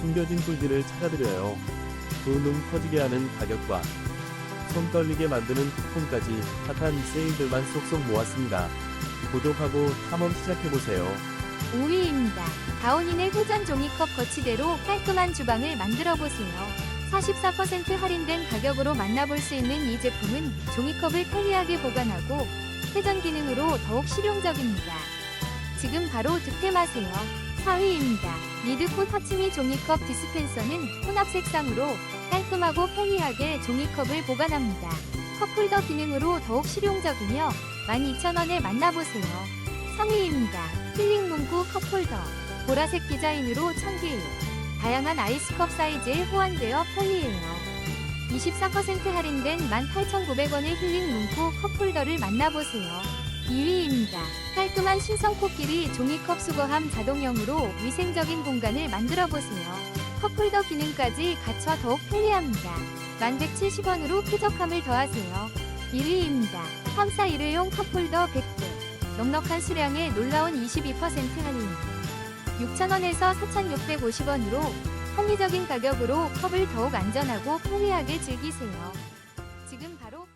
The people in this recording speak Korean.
숨겨진 꿀들을 찾아드려요. 두눈 커지게 하는 가격과 손 떨리게 만드는 쿠폰까지 핫한 세일들만 쏙쏙 모았습니다. 구독하고 탐험 시작해보세요. 5위입니다. 다운인의 회전 종이컵 거치대로 깔끔한 주방을 만들어 보세요. 44% 할인된 가격으로 만나볼 수 있는 이 제품은 종이컵을 편리하게 보관하고 회전 기능으로 더욱 실용적입니다. 지금 바로 득템하세요. 4위입니다. 리드코 터치미 종이컵 디스펜서는 혼합 색상으로 깔끔하고 편리하게 종이컵을 보관합니다. 컵홀더 기능으로 더욱 실용적이며 12,000원에 만나보세요. 3위입니다. 힐링 문구 컵홀더. 보라색 디자인으로 청길. 다양한 아이스컵 사이즈에 호환되어 편리해요. 24% 할인된 18,900원의 힐링 문구 컵홀더를 만나보세요. 2위입니다. 깔끔한 신성 코끼리 종이컵 수거함 자동형으로 위생적인 공간을 만들어 보세요. 컵홀더 기능까지 갖춰 더욱 편리합니다. 1170원으로 쾌적함을 더하세요. 1위입니다. 팜사 일회용 컵홀더 100개. 넉넉한 수량에 놀라운 22% 할인. 6,000원에서 4,650원으로 합리적인 가격으로 컵을 더욱 안전하고 편리하게 즐기세요. 지금 바로